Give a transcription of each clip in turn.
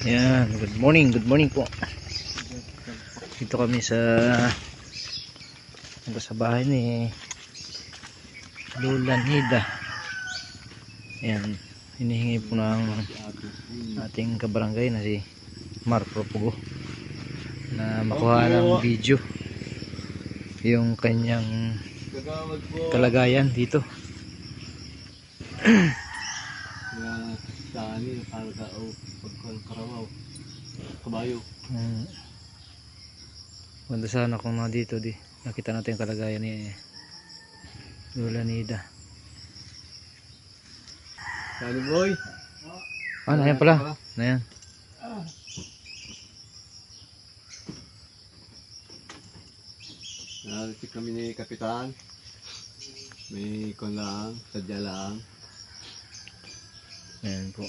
Yan, good morning, good morning po. Dito kami sa ano sa bahay ni Lola Nida. Yan, hinihingi po ng ating kabarangay na si Mark Propugo na makuha ng video yung kanyang kalagayan dito. Nga sa anin, karga o pagkaramaw. Kabayo. Hmm. Ganda sana kung na dito di. Nakita natin yung kalagayan ni Lola Nida. Sani boy. Ah, na yan pala. Na yan. Nalatik kami ni Kapitan. May kon lang, sadya lang. Ayan po.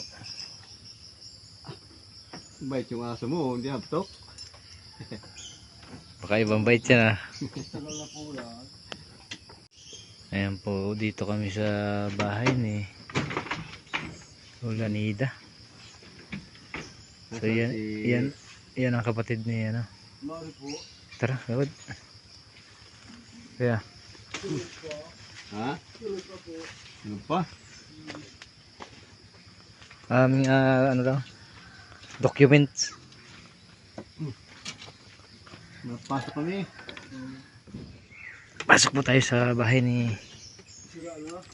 Bait yung aso mo, hindi haptok. Baka ibang bite yan ah. Ayan po, dito kami sa bahay ni Lola Nida. So yan, yan, yan ang kapatid ni ano. Po. Tara, gawad. Kaya, Ha? Ano pa? aming ah, ano lang, documents. Napasok kami. Pasok po tayo sa bahay ni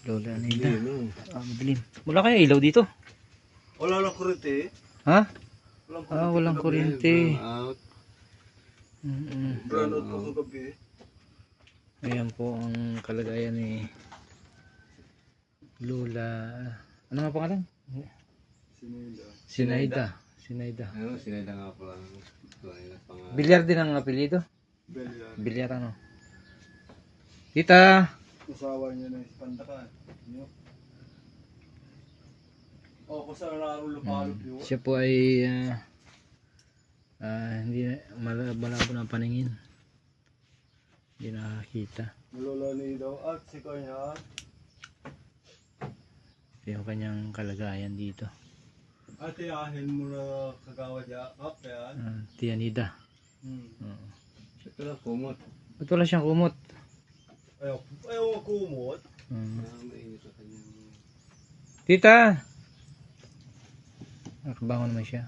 Lola Nida. Ano? Ah, madilim. Wala kaya ilaw dito? Wala lang kurente. Ha? Ah, walang kuryente. Out. Mm-mm. Brownout po kagabi. Ayan po ang kalagayan ni Lola. Ano nga pangalan? Sinila. Sinaida. Sinaida. Ano, sinila nga pang... Bilyar din ang apelyido? Belian. Bilyar ano? Tita! Asawa niya na ispandakan. Niyo. O, kung saan nararo lupalop yun. Siya po ay ah, ah, hindi malabo ng paningin. Hindi nakakita. Lola ni daw at si kanya. Ito yung kanyang kalagayan dito. Ate, ahin mo na kagawa niya. Up, yan. Uh, Tianida. Hmm. Oo. Ito na, kumot. Ba't wala siyang kumot? Ayaw, ayaw kumot. Mm. Ah, mainit sa kanyang... Tita! Nakabangon naman siya.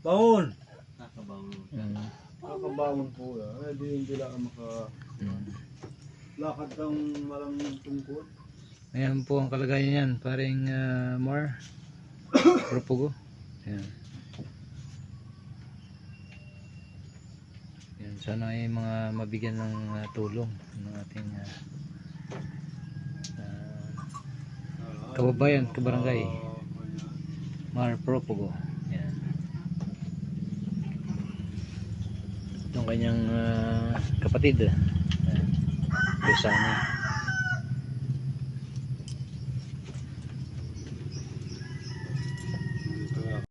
Bangon! Nakabangon. Mm. Nakabangon po yan. Eh, di hindi lang maka... Mm. Lakad ng malang tungkol. Ayan po ang kalagayan niyan. Paring uh, Mar. Propugo. Ayan. Ayan. Sana ay mga mabigyan ng uh, tulong ng ating uh, uh, kababayan, kabarangay. Mar Propugo. Ayan. Itong kanyang uh, kapatid. Ayan. Besani.